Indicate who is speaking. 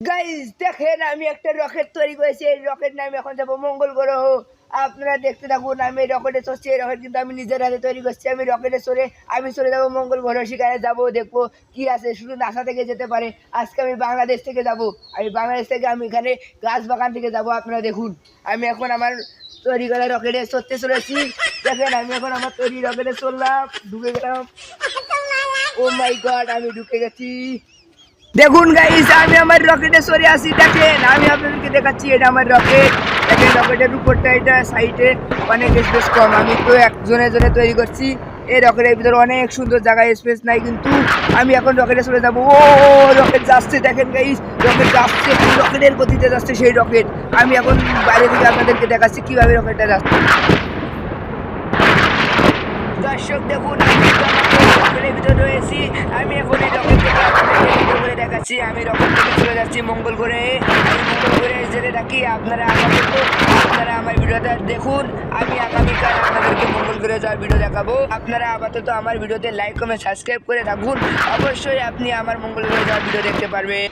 Speaker 1: Guys দেখেন, আমি একটা রকেট তৈরি করেছি। এই রকেট নিয়ে আমি এখন যাব মঙ্গল গ্রহ। আপনারা দেখতে থাকুন, আমি রকেটে চড়ছি, এই রকেট কিন্তু আমি নিজের হাতে তৈরি করছি। আমি রকেটে চড়ে, আমি চলে যাব মঙ্গল গ্রহ সেখানে যাব, দেখব কি আছে, শুধু নাসা থেকে যেতে পারে। আজকে আমি বাংলাদেশ থেকে যাব। আমি বাংলাদেশ থেকে আমি এখানে গাছ বাগান থেকে যাব, আপনারা দেখুন। আমি এখন আমার তৈরি করা রকেটে চড়তে চলেছি। দেখেন, আমি এখন আমার তৈরি রকেটে চললাম ঢুকে গেলাম। ও মাই গড আমি ঢুকে গেছি। দেখুন গাইস আমি আমার রকেটে সরে আসি দেখেন, আমি আপনাদেরকে দেখাচ্ছি, এটা আমার রকেট দেখেন রকেটের উপরটা, এটা সাইডে অনেক স্পেস কম। আমি তো একজনে জনে তৈরি করছি। এই রকেটের ভিতরে অনেক সুন্দর জায়গায় স্পেস নাই, কিন্তু আমি এখন রকেটে চলে যাব। ও রকেট যাচ্ছে, দেখেন গাইস রকেট যাচ্ছে রকেটের গতিতে যাচ্ছে সেই রকেট আমি এখন বাইরে থেকে আপনাদেরকে দেখাচ্ছি কীভাবে রকেটটা যাচ্ছে। দর্শক, দেখুন রকেটের ভিতরে রয়েছি। আমি এখন এই রকেট থেকে আপনাদেরকে দেখাচ্ছি আমি রকম থেকে চলে যাচ্ছি মঙ্গল করে আমি মঙ্গল করে যেতে থাকি আপনারা আপাতত আপনারা আমার ভিডিওটা দেখুন। আমি আগামীকাল আপনাদেরকে মঙ্গল করে যাওয়ার ভিডিও দেখাবো। আপনারা আপাতত আমার ভিডিওতে লাইক কমেন্ট সাবস্ক্রাইব করে থাকুন অবশ্যই আপনি আমার মঙ্গল করে যাওয়ার ভিডিও দেখতে পারবেন।